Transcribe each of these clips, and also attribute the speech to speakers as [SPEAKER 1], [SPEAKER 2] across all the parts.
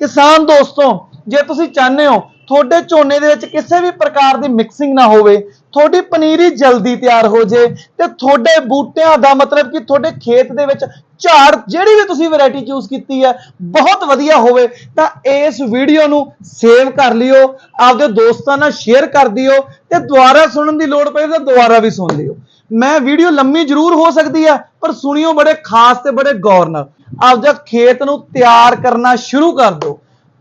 [SPEAKER 1] ਕਿਸਾਨ ਦੋਸਤੋ, ਜੇ ਤੁਸੀਂ ਚਾਹੁੰਦੇ ਹੋ ਤੁਹਾਡੇ ਝੋਨੇ ਦੇ ਵਿੱਚ ਕਿਸੇ ਵੀ ਪ੍ਰਕਾਰ ਦੀ ਮਿਕਸਿੰਗ ਨਾ ਹੋਵੇ, ਤੁਹਾਡੀ ਪਨੀਰੀ ਜਲਦੀ ਤਿਆਰ ਹੋ ਜੇ ਤੇ ਤੁਹਾਡੇ ਬੂਟਿਆਂ ਦਾ ਮਤਲਬ ਕਿ ਤੁਹਾਡੇ ਖੇਤ ਦੇ ਵਿੱਚ ਝਾੜ ਜਿਹੜੀ ਵੀ ਤੁਸੀਂ ਵੈਰਾਈਟੀ ਚੂਜ਼ ਕੀਤੀ ਹੈ, ਬਹੁਤ ਵਧੀਆ ਹੋਵੇ, ਤਾਂ ਇਸ ਵੀਡੀਓ ਨੂੰ ਸੇਵ ਕਰ ਲਿਓ, ਆਪਦੇ ਦੋਸਤਾਂ ਨਾਲ ਸ਼ੇਅਰ ਕਰ ਦਿਓ ਤੇ ਦੁਬਾਰਾ ਸੁਣਨ ਦੀ ਲੋੜ ਪਏ ਤਾਂ ਦੁਬਾਰਾ ਵੀ ਸੁਣ ਲਿਓ। ਮੈਂ ਵੀਡੀਓ ਲੰਮੀ ਜ਼ਰੂਰ ਹੋ ਸਕਦੀ ਹੈ ਪਰ ਸੁਣਿਓ ਬੜੇ ਖਾਸ ਤੇ ਬੜੇ ਗੌਰ ਨਾਲ। ਆਪਦਾ ਖੇਤ ਨੂੰ ਤਿਆਰ ਕਰਨਾ ਸ਼ੁਰੂ ਕਰ ਦਿਓ।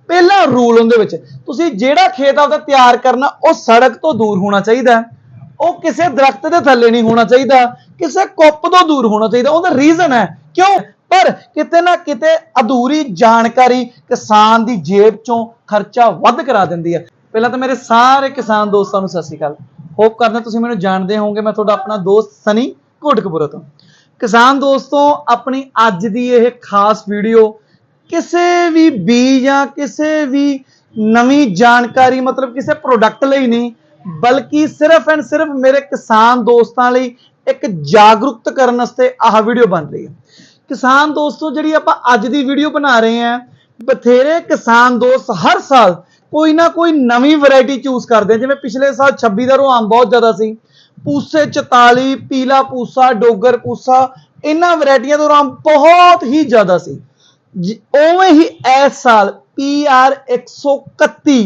[SPEAKER 1] ਪਹਿਲਾ ਰੂਲ ਉਹਦੇ ਵਿੱਚ, ਤੁਸੀਂ ਜਿਹੜਾ ਖੇਤ ਆਪਦਾ ਤਿਆਰ ਕਰਨਾ, ਉਹ ਸੜਕ ਤੋਂ ਦੂਰ ਹੋਣਾ ਚਾਹੀਦਾ ਉਹ ਕਿਸੇ ਦਰਖਤ ਦੇ ਥੱਲੇ ਨਹੀਂ ਹੋਣਾ ਚਾਹੀਦਾ, ਕਿਸੇ ਕੁੱਪ ਤੋਂ ਦੂਰ ਹੋਣਾ ਚਾਹੀਦਾ, ਉਹਦਾ ਰੀਜ਼ਨ ਹੈ। ਕਿਉਂ? ਪਰ ਕਿਤੇ ਨਾ ਕਿਤੇ ਅਧੂਰੀ ਜਾਣਕਾਰੀ ਕਿਸਾਨ ਦੀ ਜੇਬ ਚੋਂ ਖਰਚਾ ਵੱਧ ਕਰਾ ਦਿੰਦੀ ਹੈ। ਪਹਿਲਾਂ ਤਾਂ ਮੇਰੇ ਸਾਰੇ ਕਿਸਾਨ ਦੋਸਤਾਂ ਨੂੰ ਸਤਿ ਸ਼੍ਰੀ ਅਕਾਲ। ਹੋਪ ਕਰਦਾ ਤੁਸੀਂ ਮੈਨੂੰ ਜਾਣਦੇ ਹੋਵੋਗੇ, ਮੈਂ ਤੁਹਾਡਾ ਆਪਣਾ ਦੋਸਤ ਸਨੀ ਕੋਟਕਪੁਰਾ ਤੋਂ। ਕਿਸਾਨ ਦੋਸਤੋ, ਆਪਣੀ ਅੱਜ ਦੀ ਇਹ ਖਾਸ ਵੀਡੀਓ ਕਿਸੇ ਵੀ ਬੀਜ ਜਾਂ ਕਿਸੇ ਵੀ ਨਵੀਂ ਜਾਣਕਾਰੀ, ਮਤਲਬ ਕਿਸੇ ਪ੍ਰੋਡਕਟ ਲਈ ਨਹੀਂ, ਬਲਕਿ ਸਿਰਫ ਐਂਡ ਸਿਰਫ ਮੇਰੇ ਕਿਸਾਨ ਦੋਸਤਾਂ ਲਈ ਇੱਕ ਜਾਗਰੂਕਤ ਕਰਨ ਵਾਸਤੇ ਆਹ ਵੀਡੀਓ ਬਣ ਰਹੀ ਹੈ। ਕਿਸਾਨ ਦੋਸਤੋ, ਜਿਹੜੀ ਆਪਾਂ ਅੱਜ ਦੀ ਵੀਡੀਓ ਬਣਾ ਰਹੇ ਹਾਂ, ਬਥੇਰੇ ਕਿਸਾਨ ਦੋਸਤ ਹਰ ਸਾਲ ਕੋਈ ਨਾ ਕੋਈ ਨਵੀਂ ਵੈਰਾਈਟੀ ਚੂਜ਼ ਕਰਦੇ ਆ। ਜਿਵੇਂ ਪਿਛਲੇ ਸਾਲ 26 ਦਾ ਰੁਆਮ ਬਹੁਤ ਜ਼ਿਆਦਾ ਸੀ। ਪੂਸੇ 44 ਪੀਲਾ ਪੂਸਾ, ਡੋਗਰ ਪੂਸਾ, ਇਹਨਾਂ ਵੈਰਾਈਟੀਆਂ ਦਾ ਰੁਆਮ ਬਹੁਤ ਹੀ ਜ਼ਿਆਦਾ ਸੀ। ਉਵੇਂ ਹੀ ਇਸ ਸਾਲ PR 131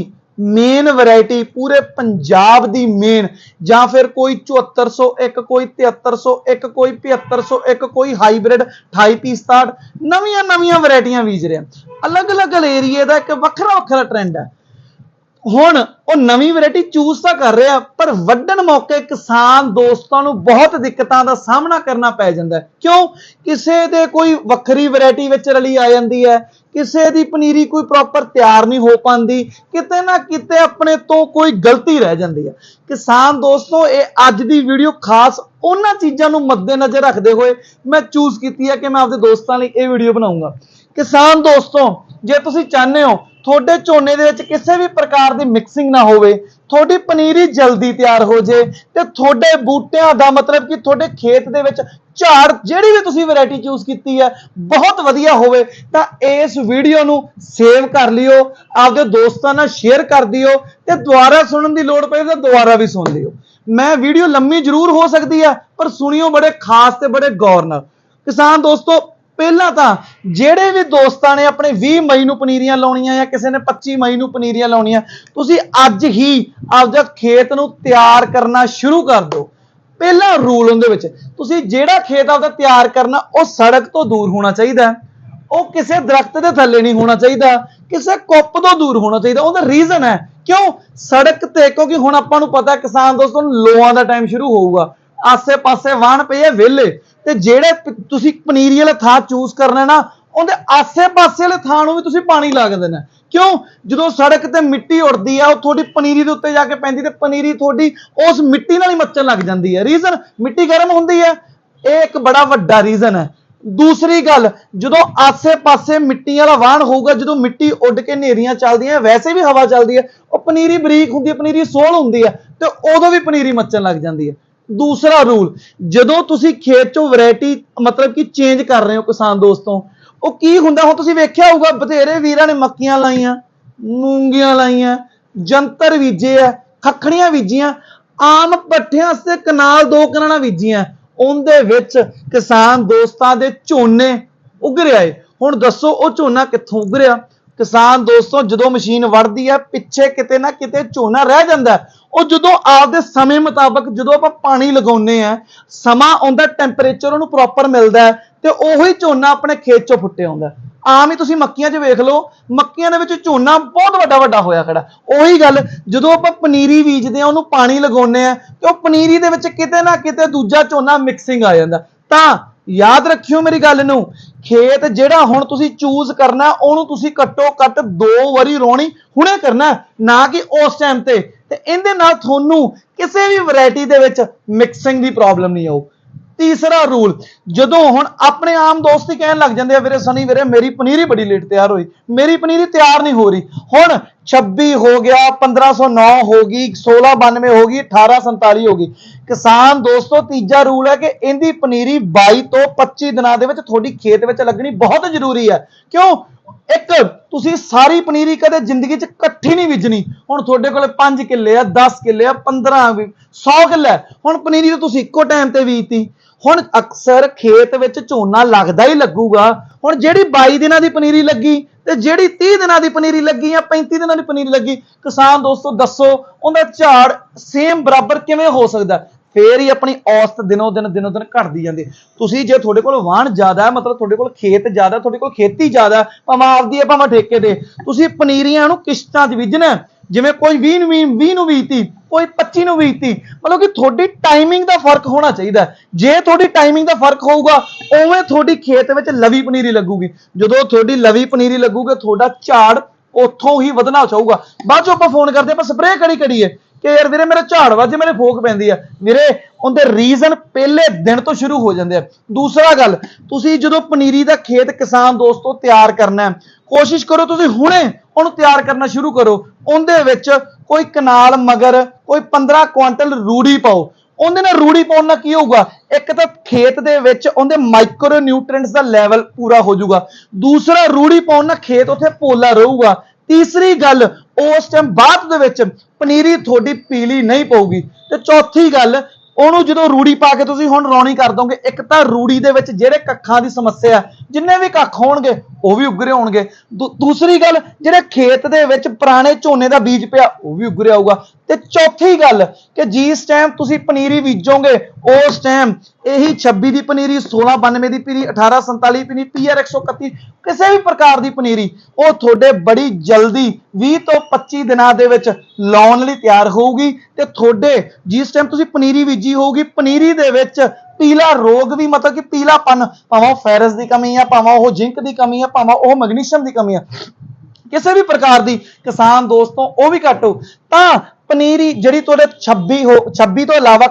[SPEAKER 1] ਮੇਨ ਵੈਰਾਈਟੀ ਪੂਰੇ ਪੰਜਾਬ ਦੀ ਮੇਨ ਜਾਂ ਫਿਰ ਕੋਈ 7401 ਕੋਈ 7301 ਕੋਈ 7501 ਕੋਈ ਹਾਈਬ੍ਰਿਡ 2867 ਨਵੀਆਂ ਨਵੀਆਂ ਵੈਰਾਈਟੀਆਂ ਬੀਜ ਰਹੇ। ਆ ਅਲੱਗ-ਅਲੱਗ ਏਰੀਏ ਦਾ ਇੱਕ ਵੱਖਰਾ ਵੱਖਰਾ ਟ੍ਰੈਂਡ ਹੈ ਹੁਣ ਉਹ ਨਵੀਂ ਵੈਰਾਈਟੀ ਚੂਜ਼ ਤਾਂ ਕਰ ਰਿਹਾ, ਪਰ ਵੱਢਣ ਮੌਕੇ ਕਿਸਾਨ ਦੋਸਤਾਂ ਨੂੰ ਬਹੁਤ ਦਿੱਕਤਾਂ ਦਾ ਸਾਹਮਣਾ ਕਰਨਾ ਪੈ ਜਾਂਦਾ ਕਿਉਂ? ਕਿਸੇ ਦੇ ਕੋਈ ਵੱਖਰੀ ਵੈਰਾਈਟੀ ਵਿੱਚ ਰਲੀ ਆ ਜਾਂਦੀ ਹੈ, ਕਿਸੇ ਦੀ ਪਨੀਰੀ ਕੋਈ ਪ੍ਰੋਪਰ ਤਿਆਰ ਨਹੀਂ ਹੋ ਪਾਉਂਦੀ, ਕਿਤੇ ਨਾ ਕਿਤੇ ਆਪਣੇ ਤੋਂ ਕੋਈ ਗਲਤੀ ਰਹਿ ਜਾਂਦੀ ਹੈ। ਕਿਸਾਨ ਦੋਸਤੋ, ਇਹ ਅੱਜ ਦੀ ਵੀਡੀਓ ਖਾਸ ਉਹਨਾਂ ਚੀਜ਼ਾਂ ਨੂੰ ਮੱਦੇਨਜ਼ਰ ਰੱਖਦੇ ਹੋਏ ਮੈਂ ਚੂਜ਼ ਕੀਤੀ ਹੈ ਕਿ ਮੈਂ ਆਪਦੇ ਦੋਸਤਾਂ ਲਈ ਇਹ ਵੀਡੀਓ ਬਣਾਉਂਗਾ ਕਿਸਾਨ ਦੋਸਤੋ, ਜੇ ਤੁਸੀਂ ਚਾਹੁੰਦੇ ਹੋ ਤੁਹਾਡੇ ਝੋਨੇ ਦੇ ਵਿੱਚ ਕਿਸੇ ਵੀ ਪ੍ਰਕਾਰ ਦੀ ਮਿਕਸਿੰਗ ਨਾ ਹੋਵੇ, ਤੁਹਾਡੀ ਪਨੀਰੀ ਜਲਦੀ ਤਿਆਰ ਹੋ ਜੇ ਤੇ ਤੁਹਾਡੇ ਬੂਟਿਆਂ ਦਾ ਮਤਲਬ ਕਿ ਤੁਹਾਡੇ ਖੇਤ ਦੇ ਵਿੱਚ ਝਾੜ ਜਿਹੜੀ ਵੀ ਤੁਸੀਂ ਵੈਰਾਈਟੀ ਚੂਜ਼ ਕੀਤੀ ਹੈ, ਬਹੁਤ ਵਧੀਆ ਹੋਵੇ, ਤਾਂ ਇਸ ਵੀਡੀਓ ਨੂੰ ਸੇਵ ਕਰ ਲਿਓ, ਆਪਦੇ ਦੋਸਤਾਂ ਨਾਲ ਸ਼ੇਅਰ ਕਰ ਦਿਓ ਤੇ ਦੁਬਾਰਾ ਸੁਣਨ ਦੀ ਲੋੜ ਪਏ ਤਾਂ ਦੁਬਾਰਾ ਵੀ ਸੁਣ ਲਿਓ। ਮੈਂ ਵੀਡੀਓ ਲੰਮੀ ਜ਼ਰੂਰ ਹੋ ਸਕਦੀ ਹੈ, ਪਰ ਸੁਣਿਓ ਬੜੇ ਖਾਸ ਤੇ ਬੜੇ ਗੌਰ ਨਾਲ। ਕਿਸਾਨ ਦੋਸਤੋ ਪਹਿਲਾਂ ਤਾਂ ਜਿਹੜੇ ਵੀ ਦੋਸਤਾਂ ਨੇ ਆਪਣੇ 20 ਮਈ ਨੂੰ ਪਨੀਰੀਆਂ ਲਾਉਣੀਆਂ ਜਾਂ ਕਿਸੇ ਨੇ 25 ਮਈ ਨੂੰ ਪਨੀਰੀਆਂ ਲਾਉਣੀਆਂ, ਤੁਸੀਂ ਅੱਜ ਹੀ ਆਪਦਾ ਖੇਤ ਨੂੰ ਤਿਆਰ ਕਰਨਾ ਸ਼ੁਰੂ ਕਰ ਦਿਓ। ਪਹਿਲਾ ਰੂਲ ਉਹਦੇ ਵਿੱਚ, ਤੁਸੀਂ ਜਿਹੜਾ ਖੇਤ ਆਪਦਾ ਤਿਆਰ ਕਰਨਾ, ਉਹ ਸੜਕ ਤੋਂ ਦੂਰ ਹੋਣਾ ਚਾਹੀਦਾ ਉਹ ਕਿਸੇ ਦਰਖਤ ਦੇ ਥੱਲੇ ਨਹੀਂ ਹੋਣਾ ਚਾਹੀਦਾ, ਕਿਸੇ ਕੁੱਪ ਤੋਂ ਦੂਰ ਹੋਣਾ ਚਾਹੀਦਾ। ਉਹਦਾ ਰੀਜ਼ਨ ਹੈ, ਕਿਉਂ? ਸੜਕ ਤੇ, ਕਿਉਂਕਿ ਹੁਣ ਆਪਾਂ ਨੂੰ ਪਤਾ ਕਿਸਾਨ ਦੋਸਤੋ, ਨੂੰ ਲੋਆਂ ਦਾ ਟਾਈਮ ਸ਼ੁਰੂ ਹੋਊਗਾ। ਆਸੇ-ਪਾਸੇ ਵਾਹਣ ਪਏ ਆ ਵਿਹਲੇ। ਤੇ ਜਿਹੜੇ ਤੁਸੀਂ ਪਨੀਰੀ ਵਾਲਾ ਥਾਂ ਚੂਜ਼ ਕਰਨਾ ਨਾ, ਉਹਦੇ ਆਸੇ-ਪਾਸੇ ਵਾਲੇ ਥਾਂ ਨੂੰ ਵੀ ਤੁਸੀਂ ਪਾਣੀ ਲਾ ਕੇ ਦੇਣਾ। ਕਿਉਂ? ਜਦੋਂ ਸੜਕ ਤੇ ਮਿੱਟੀ ਉੱਡਦੀ ਆ, ਉਹ ਤੁਹਾਡੀ ਪਨੀਰੀ ਦੇ ਉੱਤੇ ਜਾ ਕੇ ਪੈਂਦੀ ਤੇ ਪਨੀਰੀ ਤੁਹਾਡੀ ਉਸ ਮਿੱਟੀ ਨਾਲ ਹੀ ਮੱਚਣ ਲੱਗ ਜਾਂਦੀ ਹੈ ਰੀਜ਼ਨ ਮਿੱਟੀ ਗਰਮ ਹੁੰਦੀ ਹੈ ਇਹ ਇੱਕ ਬੜਾ ਵੱਡਾ ਰੀਜ਼ਨ ਹੈ ਦੂਸਰੀ ਗੱਲ, ਜਦੋਂ ਆਸੇ-ਪਾਸੇ ਮਿੱਟੀ ਵਾਲਾ ਵਾਹਣ ਹੋਊਗਾ, ਜਦੋਂ ਮਿੱਟੀ ਉੱਡ ਕੇ ਨੇਰੀਆਂ ਚੱਲਦੀਆਂ, ਵੈਸੇ ਵੀ ਹਵਾ ਚੱਲਦੀ ਹੈ ਉਹ ਪਨੀਰੀ ਬਰੀਕ ਹੁੰਦੀ ਹੈ ਪਨੀਰੀ ਸੋਹਲ ਹੁੰਦੀ ਹੈ ਤੇ ਉਦੋਂ ਵੀ ਪਨੀਰੀ ਮੱਚਣ ਲੱਗ ਜਾਂਦੀ ਹੈ ਦੂਸਰਾ ਰੂਲ, ਜਦੋਂ ਤੁਸੀਂ ਖੇਤ ਚੋਂ ਵੈਰਾਈਟੀ ਮਤਲਬ ਕਿ ਚੇਂਜ ਕਰ ਰਹੇ ਹੋ ਕਿਸਾਨ ਦੋਸਤੋ ਉਹ ਕੀ ਹੁੰਦਾ? ਹੁਣ ਤੁਸੀਂ ਵੇਖਿਆ ਹੋਊਗਾ, ਬਥੇਰੇ ਵੀਰਾਂ ਨੇ ਮੱਕੀਆਂ ਲਾਈਆਂ, ਮੂੰਗੀਆਂ ਲਾਈਆਂ, ਜੰਤਰ ਬੀਜੇ ਆ ਖੱਖੜੀਆਂ ਬੀਜੀਆਂ, ਆਮ ਪੱਠਿਆਂ ਵਾਸਤੇ ਕਨਾਲ ਦੋ ਕਨਾਲਾਂ ਬੀਜੀਆਂ, ਉਹਦੇ ਵਿੱਚ ਕਿਸਾਨ ਦੋਸਤਾਂ ਦੇ ਝੋਨੇ ਉੱਗ ਏ ਹੁਣ ਦੱਸੋ, ਉਹ ਝੋਨਾ ਕਿੱਥੋਂ ਉੱਗ ਕਿਸਾਨ ਦੋਸਤੋ, ਜਦੋਂ ਮਸ਼ੀਨ ਵੜਦੀ ਹੈ ਪਿੱਛੇ ਕਿਤੇ ਨਾ ਕਿਤੇ ਝੋਨਾ ਰਹਿ ਜਾਂਦਾ। ਉਹ ਜਦੋਂ ਆਪਦੇ ਸਮੇਂ ਮੁਤਾਬਕ ਜਦੋਂ ਆਪਾਂ ਪਾਣੀ ਲਗਾਉਂਦੇ ਆ ਸਮਾਂ ਆਉਂਦਾ ਟੈਂਪਰੇਚਰ ਉਹਨੂੰ ਪ੍ਰੋਪਰ ਮਿਲਦਾ ਤੇ ਉਹੀ ਝੋਨਾ ਆਪਣੇ ਖੇਤ ਚੋਂ ਫੁੱਟੇ ਆਉਂਦਾ ਆਮ ਹੀ ਤੁਸੀਂ ਮੱਕੀਆਂ 'ਚ ਵੇਖ ਲਓ, ਮੱਕੀਆਂ ਦੇ ਵਿੱਚ ਝੋਨਾ ਬਹੁਤ ਵੱਡਾ ਵੱਡਾ ਹੋਇਆ ਖੜਾ ਉਹੀ ਗੱਲ, ਜਦੋਂ ਆਪਾਂ ਪਨੀਰੀ ਬੀਜਦੇ ਆ ਉਹਨੂੰ ਪਾਣੀ ਲਗਾਉਂਦੇ ਆ ਤੇ ਉਹ ਪਨੀਰੀ ਦੇ ਵਿੱਚ ਕਿਤੇ ਨਾ ਕਿਤੇ ਦੂਜਾ ਝੋਨਾ ਮਿਕਸਿੰਗ ਆ ਜਾਂਦਾ। ਤਾਂ ਯਾਦ ਰੱਖਿਓ ਮੇਰੀ ਗੱਲ ਨੂੰ, ਖੇਤ ਜਿਹੜਾ ਹੁਣ ਤੁਸੀਂ ਚੂਜ਼ ਕਰਨਾ, ਉਹਨੂੰ ਤੁਸੀਂ ਘੱਟੋ ਘੱਟ ਦੋ ਵਾਰੀ ਰੋਣੀ ਹੁਣੇ ਕਰਨਾ ਨਾ ਕਿ ਉਸ ਟਾਈਮ ਤੇ ਤੇ ਇਹਦੇ ਨਾਲ ਤੁਹਾਨੂੰ ਕਿਸੇ ਵੀ ਵੈਰਾਈਟੀ ਦੇ ਵਿੱਚ ਮਿਕਸਿੰਗ ਦੀ ਪ੍ਰੋਬਲਮ ਨਹੀਂ ਆਊ। ਤੀਸਰਾ ਰੂਲ ਜਦੋਂ ਹੁਣ ਆਪਣੇ ਆਮ ਦੋਸਤ ਹੀ ਕਹਿਣ ਲੱਗ ਜਾਂਦੇ ਆ, ਵੀਰੇ ਸਨੀ, ਵੀਰੇ, ਮੇਰੀ ਪਨੀਰੀ ਬੜੀ ਲੇਟ ਤਿਆਰ ਹੋਈ। ਮੇਰੀ ਪਨੀਰੀ ਤਿਆਰ ਨਹੀਂ ਹੋ ਰਹੀ। ਹੁਣ 26 ਹੋ ਗਿਆ 1509 ਹੋ ਗਈ 1692 ਹੋ ਗਈ 1847 ਹੋ ਗਈ। ਕਿਸਾਨ ਦੋਸਤੋ, ਤੀਜਾ ਰੂਲ ਹੈ ਕਿ ਇਹਦੀ ਪਨੀਰੀ 22 ਤੋਂ 25 ਦਿਨਾਂ ਦੇ ਵਿੱਚ ਤੁਹਾਡੀ ਖੇਤ ਵਿੱਚ ਲੱਗਣੀ ਬਹੁਤ ਜ਼ਰੂਰੀ ਹੈ। ਕਿਉਂ? ਇੱਕ ਤੁਸੀਂ ਸਾਰੀ ਪਨੀਰੀ ਕਦੇ ਜ਼ਿੰਦਗੀ 'ਚ ਇਕੱਠੀ ਨਹੀਂ ਬੀਜਣੀ। ਹੁਣ ਤੁਹਾਡੇ ਕੋਲੇ 5 ਕਿੱਲੇ ਆ 10 ਕਿੱਲੇ ਆ 15 ਵੀ 100 ਕਿੱਲਾ ਹੁਣ ਪਨੀਰੀ ਤਾਂ ਤੁਸੀਂ ਇੱਕੋ ਟਾਈਮ ਤੇ ਬੀਜਤੀ। ਹੁਣ ਅਕਸਰ ਖੇਤ ਵਿੱਚ ਝੋਨਾ ਲੱਗਦਾ ਹੀ ਲੱਗੂਗਾ। ਹੁਣ ਜਿਹੜੀ 22 ਦਿਨਾਂ ਦੀ ਪਨੀਰੀ ਲੱਗੀ ਤੇ ਜਿਹੜੀ 30 ਦਿਨਾਂ ਦੀ ਪਨੀਰੀ ਲੱਗੀ ਜਾਂ 35 ਦਿਨਾਂ ਦੀ ਪਨੀਰੀ ਲੱਗੀ, ਕਿਸਾਨ ਦੋਸਤੋ, ਦੱਸੋ, ਉਹਦਾ ਝਾੜ ਸੇਮ ਬਰਾਬਰ ਕਿਵੇਂ ਹੋ ਸਕਦਾ? ਫੇਰ ਹੀ ਆਪਣੀ ਔਸਤ ਦਿਨੋ ਦਿਨ ਦਿਨੋ ਦਿਨ ਘਟਦੀ ਜਾਂਦੀ ਤੁਸੀਂ ਜੇ ਤੁਹਾਡੇ ਕੋਲ ਵਾਹਣ ਜ਼ਿਆਦਾ ਹੈ ਮਤਲਬ ਤੁਹਾਡੇ ਕੋਲ ਖੇਤ ਜ਼ਿਆਦਾ ਤੁਹਾਡੇ ਕੋਲ ਖੇਤੀ ਜ਼ਿਆਦਾ ਹੈ, ਭਾਵੇਂ ਆਪਦੀ ਹੈ ਭਾਵੇਂ ਠੇਕੇ ਤੇ ਤੁਸੀਂ ਪਨੀਰੀਆਂ ਨੂੰ ਕਿਸ਼ਤਾਂ 'ਚ ਬੀਜਣਾ ਜਿਵੇਂ ਕੋਈ 20 ਨੂੰ 20 ਨੂੰ ਬੀਜਤੀ ਕੋਈ 25 ਨੂੰ ਬੀਜਤੀ ਮਤਲਬ ਕਿ ਤੁਹਾਡੀ ਟਾਈਮਿੰਗ ਦਾ ਫ਼ਰਕ ਹੋਣਾ ਚਾਹੀਦਾ ਜੇ ਤੁਹਾਡੀ ਟਾਈਮਿੰਗ ਦਾ ਫ਼ਰਕ ਹੋਊਗਾ ਉਵੇਂ ਤੁਹਾਡੀ ਖੇਤ ਵਿੱਚ ਲਵੀ ਪਨੀਰੀ ਲੱਗੂਗੀ। ਜਦੋਂ ਤੁਹਾਡੀ ਲਵੀ ਪਨੀਰੀ ਲੱਗੂਗੀ ਤੁਹਾਡਾ ਝਾੜ ਉੱਥੋਂ ਹੀ ਵਧਣਾ ਚਾਹੂਗਾ। ਬਾਅਦ ਚੋਂ ਆਪਾਂ ਫੋਨ ਕਰਦੇ ਆਪਾਂ ਸਪਰੇਅ ਕਰੀ ਕਰੀਏ ਕਿ ਯਾਰ ਵੀਰੇ ਮੇਰਾ ਝਾੜ ਵੱਜ, ਮੇਰੇ ਫੋਕ ਪੈਂਦੀ ਆ। ਵੀਰੇ, ਉਹਦੇ ਰੀਜ਼ਨ ਪਹਿਲੇ ਦਿਨ ਤੋਂ ਸ਼ੁਰੂ ਹੋ ਜਾਂਦੇ ਆ। ਦੂਸਰਾ ਗੱਲ, ਤੁਸੀਂ ਜਦੋਂ ਪਨੀਰੀ ਦਾ ਖੇਤ ਕਿਸਾਨ ਦੋਸਤੋ ਤਿਆਰ ਕਰਨਾ ਕੋਸ਼ਿਸ਼ ਕਰੋ ਤੁਸੀਂ ਹੁਣੇ ਉਹਨੂੰ ਤਿਆਰ ਕਰਨਾ ਸ਼ੁਰੂ ਕਰੋ। ਉਹਦੇ ਵਿੱਚ ਕੋਈ ਕਨਾਲ ਮਗਰ, ਕੋਈ 15 ਕੁਆਂਟਲ ਰੂੜੀ ਪਾਓ। ਉਹਦੇ ਨਾਲ ਰੂੜੀ ਪਾਉਣ ਨਾਲ ਕੀ ਹੋਊਗਾ? ਇੱਕ ਤਾਂ ਖੇਤ ਦੇ ਵਿੱਚ ਉਹਦੇ ਮਾਈਕਰੋ ਨਿਊਟ੍ਰੀਐਂਟਸ ਦਾ ਲੈਵਲ ਪੂਰਾ ਹੋ ਜਾਊਗਾ। ਦੂਸਰਾ ਰੂੜੀ ਪਾਉਣ ਨਾਲ ਖੇਤ ਉੱਥੇ ਪੋਲਾ ਰਹੂਗਾ। ਤੀਸਰੀ ਗੱਲ, ਉਸ ਟਾਈਮ ਬਾਅਦ ਦੇ ਵਿੱਚ ਪਨੀਰੀ ਤੁਹਾਡੀ ਪੀਲੀ ਨਹੀਂ ਪਊਗੀ। ਤੇ ਚੌਥੀ ਗੱਲ, ਉਹਨੂੰ ਜਦੋਂ ਰੂੜੀ ਪਾ ਕੇ ਤੁਸੀਂ ਹੁਣ ਰੌਣੀ ਕਰ ਦੋਗੇ, ਇੱਕ ਤਾਂ ਰੂੜੀ ਦੇ ਵਿੱਚ ਜਿਹੜੇ ਕੱਖਾਂ ਦੀ ਸਮੱਸਿਆ ਜਿੰਨੇ ਵੀ ਕੱਖ ਹੋਣਗੇ, ਉਹ ਵੀ ਉਗਰੇ ਹੋਣਗੇ। ਦੂ- ਦੂਸਰੀ ਗੱਲ, ਜਿਹੜੇ ਖੇਤ ਦੇ ਵਿੱਚ ਪੁਰਾਣੇ ਝੋਨੇ ਦਾ ਬੀਜ ਪਿਆ, ਉਹ ਵੀ ਉਗਰੇ ਆਊਗਾ ਤੇ ਚੌਥੀ ਗੱਲ, ਕਿ ਜਿਸ ਟਾਈਮ ਤੁਸੀਂ ਪਨੀਰੀ ਬੀਜੋਗੇ, ਉਸ ਟਾਈਮ ਇਹੀ 26 ਦੀ ਪਨੀਰੀ 1692 ਦੀ ਪਨੀਰੀ 1847 ਪਨੀਰੀ ਪੀਆਰ 131 ਕਿਸੇ ਵੀ ਪ੍ਰਕਾਰ ਦੀ ਪਨੀਰੀ, ਉਹ ਤੁਹਾਡੇ ਬੜੀ ਜਲਦੀ 20 ਤੋਂ 25 ਦਿਨਾਂ ਦੇ ਵਿੱਚ ਲਾਉਣ ਲਈ ਤਿਆਰ ਹੋਊਗੀ। ਤੇ ਤੁਹਾਡੇ, ਜਿਸ ਟਾਈਮ ਤੁਸੀਂ ਪਨੀਰੀ ਬੀਜੀ ਹੋਊਗੀ, ਪਨੀਰੀ ਦੇ ਵਿੱਚ ਪੀਲਾ ਰੋਗ ਵੀ ਮਤਲਬ ਕਿ ਪੀਲਾਪਨ, ਭਾਵੇਂ ਉਹ ਫੈਰਸ ਦੀ ਕਮੀ ਆ, ਭਾਵੇਂ ਉਹ ਜ਼ਿੰਕ ਦੀ ਕਮੀ ਆ, ਭਾਵੇਂ ਉਹ ਮੈਗਨੀਸ਼ੀਅਮ ਦੀ ਕਮੀ ਆ। ਕਿਸੇ ਵੀ ਪ੍ਰਕਾਰ ਦੀ ਕਿਸਾਨ ਦੋਸਤੋ, ਉਹ ਵੀ ਘਟੋ ਤਾਂ ਪਨੀਰੀ ਜਿਹੜੀ ਤੁਹਾਡੇ 26 ਹੋ 26 ਤੋਂ ਇਲਾਵਾ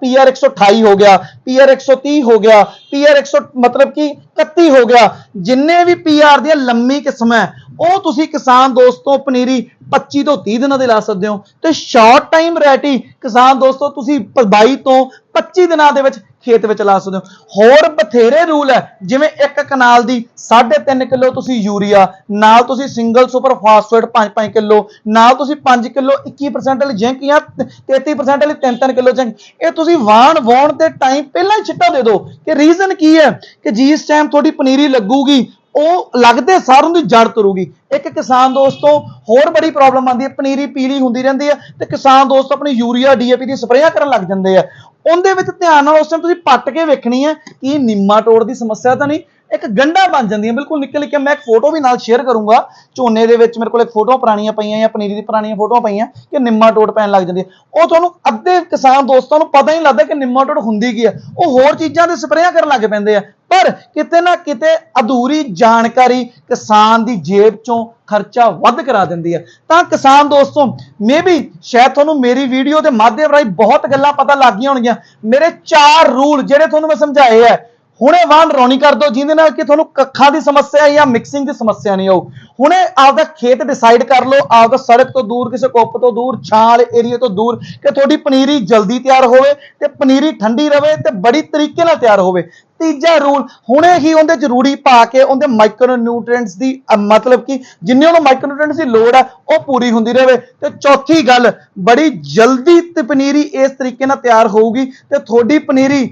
[SPEAKER 1] ਪੀਆਰ 128 ਹੋ ਗਿਆ ਪੀਆਰ 130 ਹੋ ਗਿਆ ਪੀਆਰ 100 ਮਤਲਬ ਕਿ 31 ਹੋ ਗਿਆ। ਜਿੰਨੇ ਵੀ ਪੀਆਰ ਦੀਆਂ ਲੰਮੀ ਕਿਸਮਾਂ ਉਹ ਤੁਸੀਂ ਕਿਸਾਨ ਦੋਸਤੋ ਪਨੀਰੀ 25 ਤੋਂ 30 ਦਿਨਾਂ ਦੇ ਲਾ ਸਕਦੇ ਹੋ। ਤੇ ਸ਼ਾਰਟ ਟਾਈਮ ਰੈਟੀ ਕਿਸਾਨ ਦੋਸਤੋ, ਤੁਸੀਂ 22 ਤੋਂ 25 ਦਿਨਾਂ ਦੇ ਵਿੱਚ ਖੇਤ ਵਿੱਚ ਲਾ ਸਕਦੇ ਹੋ। ਹੋਰ ਬਥੇਰੇ ਰੂਲ ਹੈ, ਜਿਵੇਂ ਇੱਕ ਕਨਾਲ ਦੀ 3.5 ਕਿਲੋ ਤੁਸੀਂ ਯੂਰੀਆ, ਨਾਲ ਤੁਸੀਂ ਸਿੰਗਲ ਸੁਪਰ ਫਾਸਫੇਟ 5-5 ਕਿਲੋ, ਨਾਲ ਤੁਸੀਂ 5 ਕਿਲੋ 21% ਵਾਲੀ ਜ਼ਿੰਕ ਜਾਂ 33% ਵਾਲੀ 3-3 ਕਿਲੋ ਜ਼ਿੰਕ ਇਹ ਤੁਸੀਂ ਵਾਣ ਵਾਉਣ ਦੇ ਟਾਈਮ ਪਹਿਲਾਂ ਹੀ ਛਿੱਟਾ ਦੇ ਦਿਓ ਕਿ ਰੀਜ਼ਨ ਕੀ ਹੈ ਕਿ ਜਿਸ ਟਾਈਮ ਤੁਹਾਡੀ ਪਨੀਰੀ ਲੱਗੂਗੀ, ਉਹ ਲੱਗਦੇ ਸਾਰ ਉਹਦੀ ਜੜ ਤੁਰੂਗੀ। ਇੱਕ ਕਿਸਾਨ ਦੋਸਤੋ, ਹੋਰ ਬੜੀ ਪ੍ਰੋਬਲਮ ਆਉਂਦੀ ਹੈ, ਪਨੀਰੀ ਪੀਲੀ ਹੁੰਦੀ ਰਹਿੰਦੀ ਹੈ ਤੇ ਕਿਸਾਨ ਦੋਸਤ ਆਪਣੀ ਯੂਰੀਆ ਡੀਏਪੀ ਦੀ ਸਪਰੇਆਂ ਕਰਨ ਲੱਗ ਜਾਂਦੇ ਆ। ਉਹਦੇ ਵਿੱਚ ਧਿਆਨ ਨਾਲ ਉਸ ਟਾਈਮ ਤੁਸੀਂ ਪੱਟ ਕੇ ਵੇਖਣੀ ਹੈ ਕਿ ਇਹ ਨਿੰਮਾਟੋੜ ਦੀ ਸਮੱਸਿਆ ਤਾਂ ਨਹੀਂ ਇੱਕ ਗੰਢਾਂ ਬਣ ਜਾਂਦੀਆਂ, ਬਿਲਕੁਲ ਨਿੱਕੇ ਨਿੱਕੇ। ਮੈਂ ਇੱਕ ਫੋਟੋ ਵੀ ਨਾਲ ਸ਼ੇਅਰ ਕਰੂੰਗਾ। ਝੋਨੇ ਦੇ ਵਿੱਚ ਮੇਰੇ ਕੋਲ ਇੱਕ ਫੋਟੋ ਪੁਰਾਣੀਆਂ ਪਈਆਂ ਜਾਂ ਪਨੀਰੀ ਦੀ ਪੁਰਾਣੀਆਂ ਫੋਟੋਆਂ ਪਈਆਂ ਕਿ ਨਿੰਮਾ ਟੋਟ ਪੈਣ ਲੱਗ ਜਾਂਦੀ ਹੈ। ਉਹ ਤੁਹਾਨੂੰ ਅੱਧੇ ਕਿਸਾਨ ਦੋਸਤਾਂ ਨੂੰ ਪਤਾ ਹੀ ਨਹੀਂ ਲੱਗਦਾ ਕਿ ਨਿੰਮਾ ਟੋਟ ਹੁੰਦੀ ਕੀ ਹੈ। ਉਹ ਹੋਰ ਚੀਜ਼ਾਂ ਦੇ ਸਪਰੇਆਂ ਕਰਨ ਲੱਗ ਪੈਂਦੇ ਆ। ਪਰ ਕਿਤੇ ਨਾ ਕਿਤੇ ਅਧੂਰੀ ਜਾਣਕਾਰੀ ਕਿਸਾਨ ਦੀ ਜੇਬ ਚੋਂ ਖਰਚਾ ਵੱਧ ਕਰਾ ਦਿੰਦੀ ਹੈ। ਤਾਂ ਕਿਸਾਨ ਦੋਸਤੋ ਮੇਬੀ ਸ਼ਾਇਦ ਤੁਹਾਨੂੰ ਮੇਰੀ ਵੀਡੀਓ ਦੇ ਮਾਧਿਅਮ ਰਾਹੀਂ ਬਹੁਤ ਗੱਲਾਂ ਪਤਾ ਲੱਗ ਗਈਆਂ ਹੋਣਗੀਆਂ। ਮੇਰੇ ਚਾਰ ਰੂਲ ਜਿਹੜੇ ਤੁਹਾਨੂੰ ਮੈਂ ਸਮਝਾਏ ਆ ਹੁਣੇ ਵਾਹਨ ਰੌਣੀ ਕਰ ਦਿਓ, ਜਿਹਦੇ ਨਾਲ ਕਿ ਤੁਹਾਨੂੰ ਕੱਖਾਂ ਦੀ ਸਮੱਸਿਆ ਜਾਂ ਮਿਕਸਿੰਗ ਦੀ ਸਮੱਸਿਆ ਨਹੀਂ ਆਊ ਹੁਣੇ ਆਪਦਾ ਖੇਤ ਡਿਸਾਈਡ ਕਰ ਲਓ, ਆਪਦਾ ਸੜਕ ਤੋਂ ਦੂਰ, ਕਿਸੇ ਕੁੱਪ ਤੋਂ ਦੂਰ, ਛਾਂ ਵਾਲੇ ਏਰੀਆ ਤੋਂ ਦੂਰ, ਕਿ ਤੁਹਾਡੀ ਪਨੀਰੀ ਜਲਦੀ ਤਿਆਰ ਹੋਵੇ ਤੇ ਪਨੀਰੀ ਠੰਡੀ ਰਵੇ ਤੇ ਬੜੀ ਤਰੀਕੇ ਨਾਲ ਤਿਆਰ ਹੋਵੇ। ਤੀਜਾ ਰੂਲ ਹੁਣੇ ਹੀ ਉਹਦੇ ਚ ਰੂੜੀ ਪਾ ਕੇ ਉਹਦੇ ਮਾਈਕਰੋ ਨਿਊਟ੍ਰੀਐਂਟਸ ਦੀ ਮਤਲਬ ਕਿ ਜਿੰਨੇ ਉਹਨੂੰ ਮਾਈਕਰੋ ਨਿਊਟ੍ਰੀਐਂਟਸ ਦੀ ਲੋੜ ਹੈ ਉਹ ਪੂਰੀ ਹੁੰਦੀ ਰਹੇ ਤੇ ਚੌਥੀ ਗੱਲ, ਬੜੀ ਜਲਦੀ ਤੇ ਪਨੀਰੀ ਇਸ ਤਰੀਕੇ ਨਾਲ ਤਿਆਰ ਹੋਊਗੀ ਤੇ ਤੁਹਾਡੀ ਪਨੀਰੀ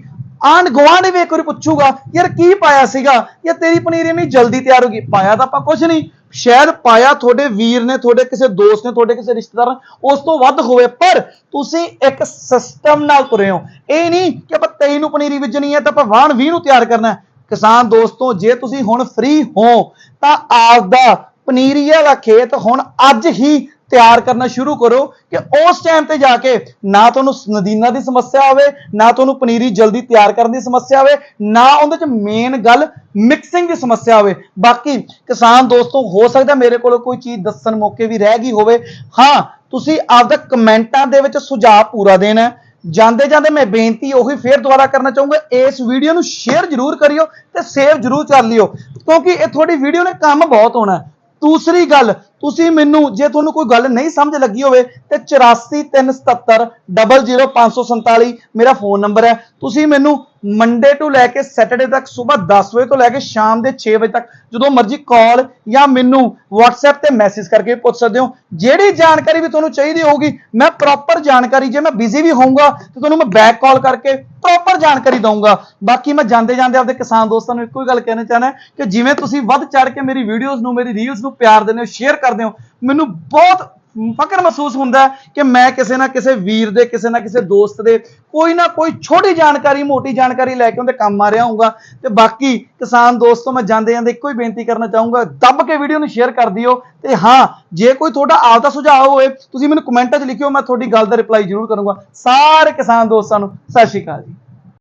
[SPEAKER 1] ਆਂਡ ਗਵਾਂਢ ਵੀ ਇੱਕ ਵਾਰੀ ਪੁੱਛੂਗਾ, ਯਾਰ ਕੀ ਪਾਇਆ ਸੀਗਾ? ਯਾ ਤੇਰੀ ਪਨੀਰ ਇੰਨੀ ਜਲਦੀ ਤਿਆਰ ਹੋ ਗਈ। ਪਾਇਆ ਤਾਂ ਆਪਾਂ ਕੁਝ ਨਹੀਂ। ਸ਼ਾਇਦ ਪਾਇਆ ਤੁਹਾਡੇ ਵੀਰ ਨੇ, ਤੁਹਾਡੇ ਕਿਸੇ ਦੋਸਤ ਨੇ, ਤੁਹਾਡੇ ਕਿਸੇ ਰਿਸ਼ਤੇਦਾਰ ਨੇ, ਉਸ ਤੋਂ ਵੱਧ ਹੋਵੇ, ਪਰ ਤੁਸੀਂ ਇੱਕ ਸਿਸਟਮ ਨਾਲ ਤੁਰੇ ਹੋ। ਇਹ ਨਹੀਂ ਕਿ ਆਪਾਂ 23 ਨੂੰ ਪਨੀਰੀ ਬੀਜਣੀ ਹੈ ਤਾਂ ਆਪਾਂ ਵਾਹਣ 20 ਨੂੰ ਤਿਆਰ ਕਰਨਾ ਹੈ। ਕਿਸਾਨ ਦੋਸਤੋ, ਜੇ ਤੁਸੀਂ ਹੁਣ ਫ੍ਰੀ ਹੋ, ਤਾਂ ਆਪਦਾ ਪਨੀਰੀ ਵਾਲਾ ਖੇਤ, ਹੁਣ ਅੱਜ ਹੀ ਤਿਆਰ ਕਰਨਾ ਸ਼ੁਰੂ ਕਰੋ ਕਿ ਉਸ ਟਾਈਮ ਤੇ ਜਾ ਕੇ ਨਾ ਤੁਹਾਨੂੰ ਨਦੀਨਾ ਦੀ ਸਮੱਸਿਆ ਹੋਵੇ ਨਾ ਤੁਹਾਨੂੰ ਪਨੀਰੀ ਜਲਦੀ ਤਿਆਰ ਕਰਨ ਦੀ ਸਮੱਸਿਆ ਹੋਵੇ ਨਾ ਉਹਦੇ ਚ ਮੇਨ ਗੱਲ ਮਿਕਸਿੰਗ ਦੀ ਸਮੱਸਿਆ ਹੋਵੇ ਬਾਕੀ ਕਿਸਾਨ ਦੋਸਤੋ, ਹੋ ਸਕਦਾ ਮੇਰੇ ਕੋਲ ਕੋਈ ਚੀਜ਼ ਦੱਸਣ ਮੌਕੇ ਵੀ ਰਹਿ ਗਈ ਹੋਵੇ। ਹਾਂ, ਤੁਸੀਂ ਆਪਦਾ ਕਮੈਂਟਾਂ ਦੇ ਵਿੱਚ ਸੁਝਾਅ ਪੂਰਾ ਦੇਣਾ ਜਾਂਦੇ ਜਾਂਦੇ ਮੈਂ ਬੇਨਤੀ ਉਹੀ ਫੇਰ ਦੁਬਾਰਾ ਕਰਨਾ ਚਾਹੂੰਗਾ, ਇਸ ਵੀਡੀਓ ਨੂੰ ਸ਼ੇਅਰ ਜ਼ਰੂਰ ਕਰਿਓ ਤੇ ਸੇਵ ਜ਼ਰੂਰ ਕਰ ਲਿਓ, ਕਿਉਂਕਿ ਇਹ ਤੁਹਾਡੀ ਵੀਡੀਓ ਨੇ ਕੰਮ ਬਹੁਤ ਹੋਣਾ ਦੂਸਰੀ ਗੱਲ, ਤੁਸੀਂ ਮੈਨੂੰ, ਜੇ ਤੁਹਾਨੂੰ ਕੋਈ ਗੱਲ ਨਹੀਂ ਸਮਝ ਲੱਗੀ ਹੋਵੇ, ਤੇ 8437 00547 ਮੇਰਾ ਫੋਨ ਨੰਬਰ ਹੈ। ਤੁਸੀਂ ਮੈਨੂੰ ਮੰਡੇ ਤੋਂ ਲੈ ਕੇ ਸੈਟਰਡੇ ਤੱਕ ਸਵੇਰ 10 ਵਜੇ ਤੋਂ ਲੈ ਕੇ ਸ਼ਾਮ ਦੇ 6 ਵਜੇ ਤੱਕ ਜਦੋਂ ਮਰਜ਼ੀ ਕਾਲ ਜਾਂ ਮੈਨੂੰ WhatsApp ਤੇ ਮੈਸੇਜ ਕਰਕੇ ਪੁੱਛ ਸਕਦੇ ਹੋ। ਜਿਹੜੀ ਜਾਣਕਾਰੀ ਵੀ ਤੁਹਾਨੂੰ ਚਾਹੀਦੀ ਹੋਊਗੀ, ਮੈਂ ਪ੍ਰੋਪਰ ਜਾਣਕਾਰੀ, ਜੇ ਮੈਂ ਬਿਜ਼ੀ ਵੀ ਹੋਊਂਗਾ, ਤੇ ਤੁਹਾਨੂੰ ਮੈਂ ਬੈਕ ਕਾਲ ਕਰਕੇ ਪ੍ਰੋਪਰ ਜਾਣਕਾਰੀ ਦਊਂਗਾ। ਬਾਕੀ ਮੈਂ ਜਾਂਦੇ ਜਾਂਦੇ ਆਪਦੇ ਕਿਸਾਨ ਦੋਸਤਾਂ ਨੂੰ ਇੱਕੋ ਹੀ ਗੱਲ ਕਹਿਣਾ ਚਾਹਨਾ ਕਿ ਜਿਵੇਂ ਤੁਸੀਂ ਵੱਧ ਚੜ ਕੇ ਮੇਰੀ ਵੀਡੀਓਜ਼ ਨੂੰ, ਮੇਰੀ ਰੀਲਸ ਨੂੰ ਪਿਆਰ ਦਿੰਦੇ ਹੋ ਸ਼ੇਅਰ ਕਰਦੇ ਹੋ, ਮੈਨੂੰ ਬਹੁਤ ਫਕਰ ਮਹਿਸੂਸ ਹੁੰਦਾ ਕਿ ਮੈਂ ਕਿਸੇ ਨਾ ਕਿਸੇ ਵੀਰ ਦੇ, ਕਿਸੇ ਨਾ ਕਿਸੇ ਦੋਸਤ ਦੇ ਕੋਈ ਨਾ ਕੋਈ ਛੋਟੀ ਜਾਣਕਾਰੀ, ਮੋਟੀ ਜਾਣਕਾਰੀ ਲੈ ਕੇ ਉਹਦੇ ਕੰਮ ਆ ਰਿਹਾ ਹੋਊਗਾ। ਤੇ ਬਾਕੀ ਕਿਸਾਨ ਦੋਸਤੋ ਮੈਂ ਜਾਂਦੇ ਜਾਂਦੇ ਇੱਕੋ ਹੀ ਬੇਨਤੀ ਕਰਨਾ ਚਾਹੂੰਗਾ, ਦੱਬ ਕੇ ਵੀਡੀਓ ਨੂੰ ਸ਼ੇਅਰ ਕਰ ਦਿਓ ਤੇ ਹਾਂ, ਜੇ ਕੋਈ ਤੁਹਾਡਾ ਆਪਦਾ ਸੁਝਾਅ ਹੋਵੇ, ਤੁਸੀਂ ਮੈਨੂੰ ਕਮੈਂਟਾਂ 'ਚ ਲਿਖਿਓ, ਮੈਂ ਤੁਹਾਡੀ ਗੱਲ ਦਾ ਰਿਪਲਾਈ ਜ਼ਰੂਰ ਕਰੂੰਗਾ। ਸਾਰੇ ਕਿਸਾਨ ਦੋਸਤਾਂ ਨੂੰ, ਸਤਿ ਸ਼੍ਰੀ ਅਕਾਲ ਜੀ।